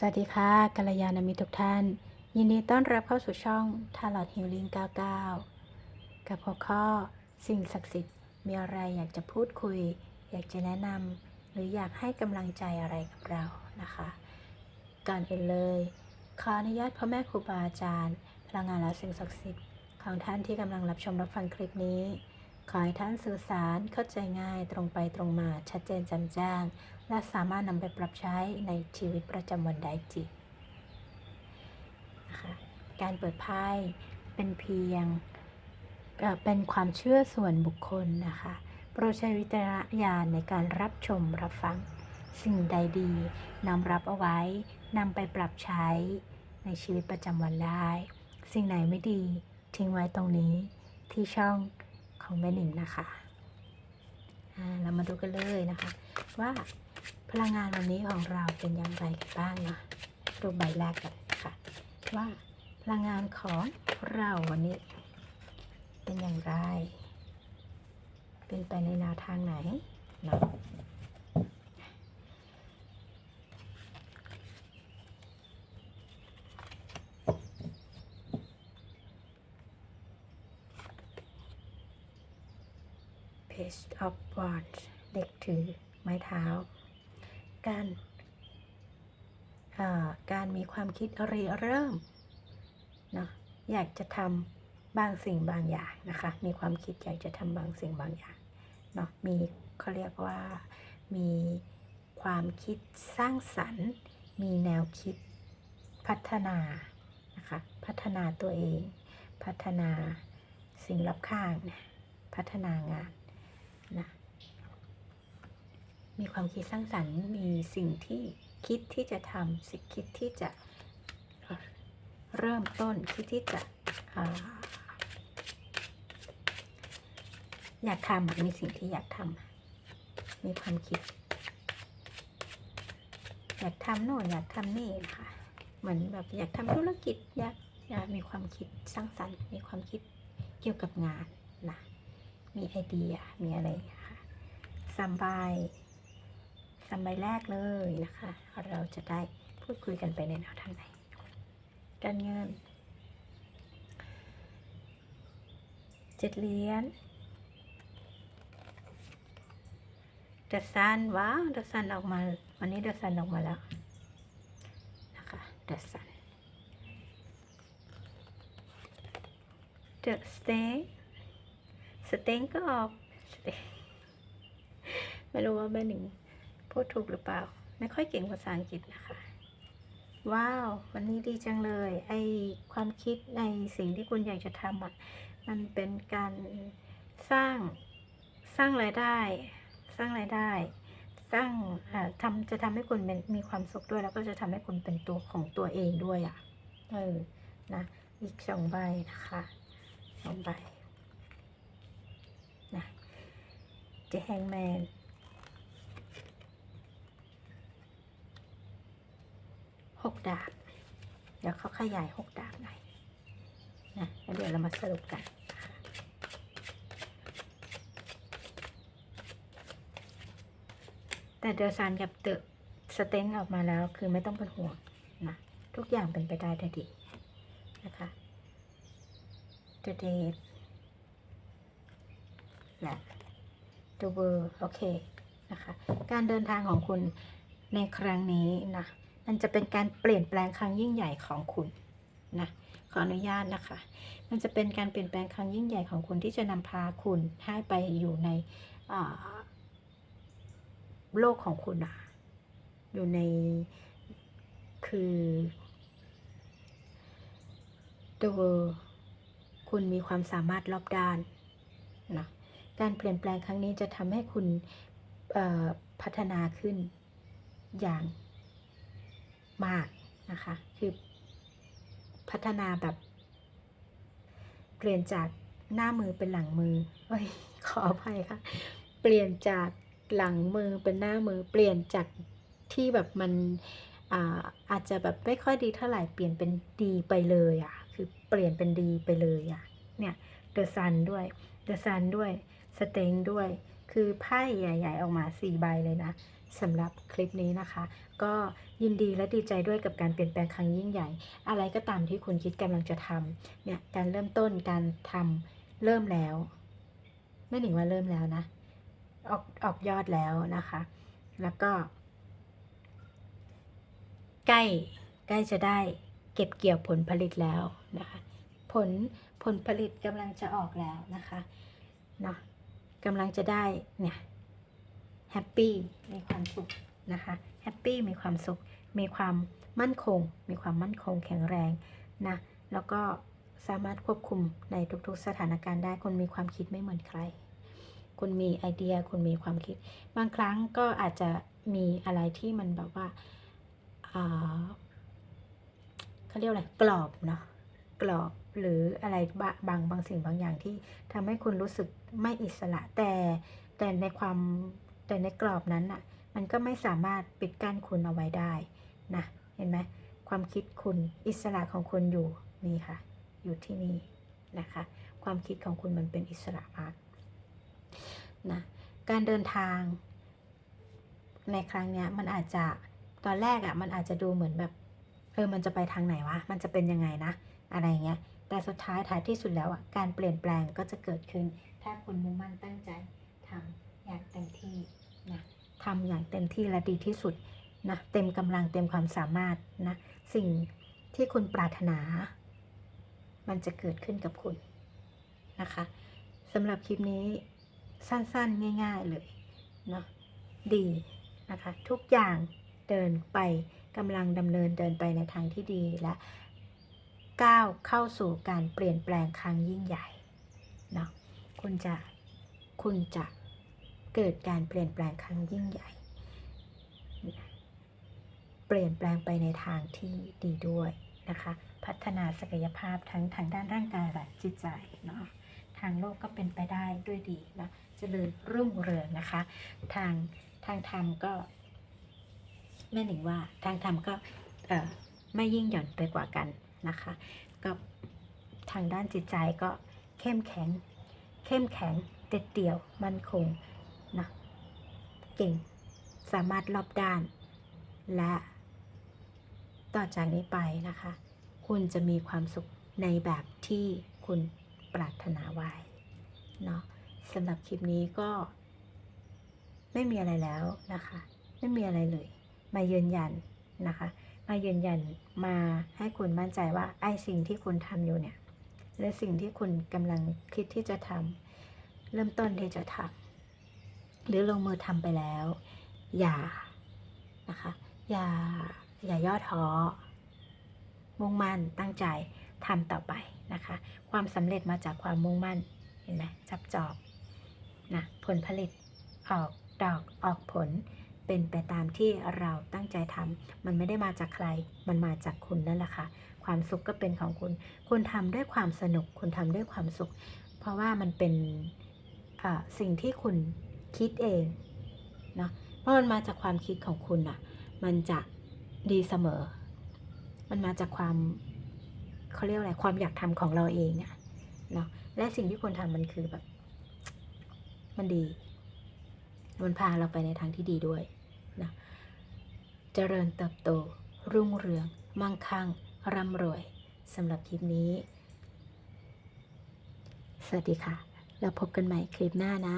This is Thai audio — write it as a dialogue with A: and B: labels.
A: สวัสดีค่ะกัลยาณมิตรทุกท่าน ยินดีต้อนรับเข้าสู่ช่องทาร์ลอตฮิลลิง99 กับหัวข้อ สิ่งศักดิ์สิทธิ์มีอะไรอยากจะพูดคุย อยากจะแนะนำหรืออยากให้กำลังใจอะไรกับเรานะคะ ก่อนอื่นเลย ขออนุญาตพ่อแม่ครูบาอาจารย์พลังงานและสิ่งศักดิ์สิทธิ์ของท่านที่กำลังรับชมรับฟังคลิปนี้ ขอให้ท่านสื่อสารเข้าใจง่ายตรงไปตรงมาชัดเจนแจำแจ้ง และสามารถนำไปปรับใช้ในชีวิตประจำวันได้จริงนะคะการเปิดไพ่เป็นเพียงเอ่อเป็นความเชื่อส่วนบุคคลนะคะโปรดใช้วิจารณญาณในการรับชมรับฟัง สิ่งใดดีนำรับเอาไว้นำไปปรับใช้ในชีวิตประจำวันได้ สิ่งไหนไม่ดีทิ้งไว้ตรงนี้ที่ช่อง ของแม่หนิงนะคะเรามาดูกันเลยนะคะ ว่าพลังงานวันนี้ของเราเป็นอย่างไรกันบ้างเนาะดูใบแรกกันค่ะ ว่าพลังงานของเราวันนี้ เป็นอย่างไร เป็นไปในแนวทางไหนเนาะ Page of Wands เด็กถือไม้เท้า การการมีความคิดริเริ่มเนาะอยากจะทำบางสิ่งบางอย่างนะคะ มีความคิดอยากจะทำบางสิ่งบางอย่างเนาะมีเขาเรียกว่ามีความคิดสร้างสรรค์ มีแนวคิดพัฒนานะคะพัฒนาตัวเอง พัฒนาสิ่งรอบข้างนี่ยพัฒนางาน นะมีความคิดสร้างสรรค์ มีสิ่งที่คิดที่จะทำสิ่งคิดที่จะเริ่มต้นคิดที่จะอยากทำมีสิ่งที่อยากทำมีความคิด อยากทำโน่นอยากทำนี่นะคะเหมือนแบบอยากทำธุรกิจอยากอยากมีความคิดสร้างสรรค์ มีความคิดเกี่ยวกับงานนะ มีไอเดีย มีอะไรค่ะสามใบสามใบแรกเลยนะคะ เราจะได้พูดคุยกันไปในแนวทางไหน การเงินเจ็ดเหรียญเดอะซันว้าวเดอะซันออกมาวันนี้เดอะซันออกมาแล้วนะคะเดอะซันเดอะสเตน สเต็งก็ออกสเต็งไม่รู้ว่าแม่หนึ่งพูดถูกหรือเปล่า ไม่ค่อยเก่งภาษาอังกฤษนะคะ ว้าว วันนี้ดีจังเลย ไอความคิดในสิ่งที่คุณอยากจะทำอะ มันเป็นการสร้างสร้างรายได้ สร้างรายได้สร้างอ่าทำจะทำให้คุณมีความสุขด้วย แล้วก็จะทำให้คุณเป็นตัวของตัวเองด้วยอะ เออ นะ อีกสองใบนะคะสองใบ นะเจแฮงแมนหกดาบ เดี๋ยวเขาขยายหกดาบหน่อยนะแล้วเดี๋ยวเรามาสรุปกันแต่เดอซานกับเดอะสเต็งออกมาแล้วคือไม่ต้องเป็นห่วงนะทุกอย่างเป็นไปได้ได้ดีนะคะ The Date และ The World โอเคนะคะ การเดินทางของคุณในครั้งนี้นะ มันจะเป็นการเปลี่ยนแปลงครั้งยิ่งใหญ่ของคุณนะ ขออนุญาตนะคะ มันจะเป็นการเปลี่ยนแปลงครั้งยิ่งใหญ่ของคุณที่จะนำพาคุณให้ไปอยู่ในโลกของคุณอะอยู่ในคือ The World คุณมีความสามารถรอบด้านนะ การเปลี่ยนแปลงครั้งนี้จะทำให้คุณพัฒนาขึ้นอย่างมากนะคะ คือพัฒนาแบบเปลี่ยนจากหน้ามือเป็นหลังมือเอ้ยขออภัยค่ะ เปลี่ยนจากหลังมือเป็นหน้ามือ เปลี่ยนจากที่แบบมันอาอาจจะแบบไม่ค่อยดีเท่าไหร่ เปลี่ยนเป็นดีไปเลยอะ่ะ คือเปลี่ยนเป็นดีไปเลยอะ่ะ เนี่ย เดอะซันด้วย เดอะซันด้วย สเต็งด้วย คือไพ่ใหญ่ ๆ ออกมาสี่ใบเลยนะสำหรับคลิปนี้นะคะ ก็ยินดีและดีใจด้วยกับการเปลี่ยนแปลงครั้งยิ่งใหญ่ อะไรก็ตามที่คุณคิดกำลังจะทำเนี่ยการเริ่มต้นการทำเริ่มแล้วไม่หนิงว่าเริ่มแล้วนะ ออกออกยอดแล้วนะคะ แล้วก็ ใกล้ใกล้จะได้เก็บเกี่ยวผลผลิตแล้วนะคะ ผลผลผลิตกำลังจะออกแล้วนะคะเนาะ กำลังจะได้เนี่ยแฮปปี้มีความสุขนะคะแฮปปี้มีความสุข มีความมั่นคง มีความมั่นคงแข็งแรงนะแล้วก็สามารถควบคุมในทุกๆ สถานการณ์ได้คนมีความคิดไม่เหมือนใคร คุณมีไอเดียคุณมีความคิด บางครั้งก็อาจจะมีอะไรที่มันแบบว่าอ่าเขาเรียกอะไรกรอบเนาะกรอบ หรืออะไรบบางบางสิ่งบางอย่างที่ทำให้คุณรู้สึกไม่อิสระแต่แต่ในความแต่ในกรอบนั้นอะมันก็ไม่สามารถปิดกั้นคุณเอาไว้ได้นะเห็นไหมความคิดคุณอิสระของคุณอยู่นี่ค่ะ อยู่ที่นี่นะคะ ความคิดของคุณมันเป็นอิสระมากนะการเดินทาง ในครั้งเนี้ยมันอาจจะตอนแรกอะ่ะมันอาจจะดูเหมือนแบบเออมันจะไปทางไหนวะมันจะเป็นยังไงนะ อะไรเงี้ย แต่สุดท้ายท้ายที่สุดแล้วอะการเปลี่ยนแปลงก็จะเกิดขึ้น ถ้าคุณมุ่งมั่นตั้งใจทำอย่างเต็มที่นะทำอย่างเต็มที่และดีที่สุดนะเต็มกำลังเต็มความสามารถนะสิ่งที่คุณปรารถนา มันจะเกิดขึ้นกับคุณนะคะสำหรับคลิปนี้สั้นๆง่าย ๆเลยเนาะดีนะคะทุกอย่างเดินไปกำลังดำเนินเดินไปในทางที่ดีและ ก้าวเข้าสู่การเปลี่ยนแปลงครั้งยิ่งใหญ่เนาะคุณจะคุณจะเกิดการเปลี่ยนแปลงครั้งยิ่งใหญ่ เปลี่ยนแปลงไปในทางที่ดีด้วยนะคะ พัฒนาศักยภาพทั้งทางด้านร่างกายและจิตใจเนาะทางโลกก็เป็นไปได้ด้วยดีนะจะเจริญรุ่งเรืองนะคะ ทางทางธรรมก็แม่หนิงว่าทางธรรมก็เอ่อไม่ยิ่งหย่อนไปกว่ากัน นะคะก็ทางด้านจิตใจก็เข้มแข็ง เข้มแข็งเด็ดเดี่ยวมั่นคงนะเก่งสามารถรอบด้าน และต่อจากนี้ไปนะคะ คุณจะมีความสุขในแบบที่คุณปรารถนาไว้เนาะสำหรับคลิปนี้ก็ ไม่มีอะไรแล้วนะคะ ไม่มีอะไรเลย มายืนยันนะคะ มายืนยันมาให้คุณมั่นใจว่าไอ้สิ่งที่คุณทำอยู่เนี่ย และสิ่งที่คุณกำลังคิดที่จะทำเริ่มต้นที่จะทำหรือลงมือทำไปแล้ว อย่านะคะอย่าอย่าย่อท้อมุ่งมั่นตั้งใจทำต่อไปนะคะ ความสำเร็จมาจากความมุ่งมั่นเห็นไหมจับจอบนะผลผลิตออกดอกออกผล เป็นไปตามที่เราตั้งใจทำมันไม่ได้มาจากใคร มันมาจากคุณนั่นแหละค่ะ ความสุขก็เป็นของคุณ คุณทำด้วยความสนุก คุณทำด้วยความสุข เพราะว่ามันเป็นอ่าสิ่งที่คุณคิดเองเนาะ เพราะมันมาจากความคิดของคุณอะมันจะดีเสมอ มันมาจากความเขาเรียกอะไร ความอยากทำของเราเองอะเนาะ และสิ่งที่ควรทำมันคือแบบ มันดีมันพาเราไปในทางที่ดีด้วย นะเจริญเติบโต รุ่งเรือง มั่งคั่ง ร่ำรวยสำหรับคลิปนี้ สวัสดีค่ะ แล้วพบกันใหม่คลิปหน้านะ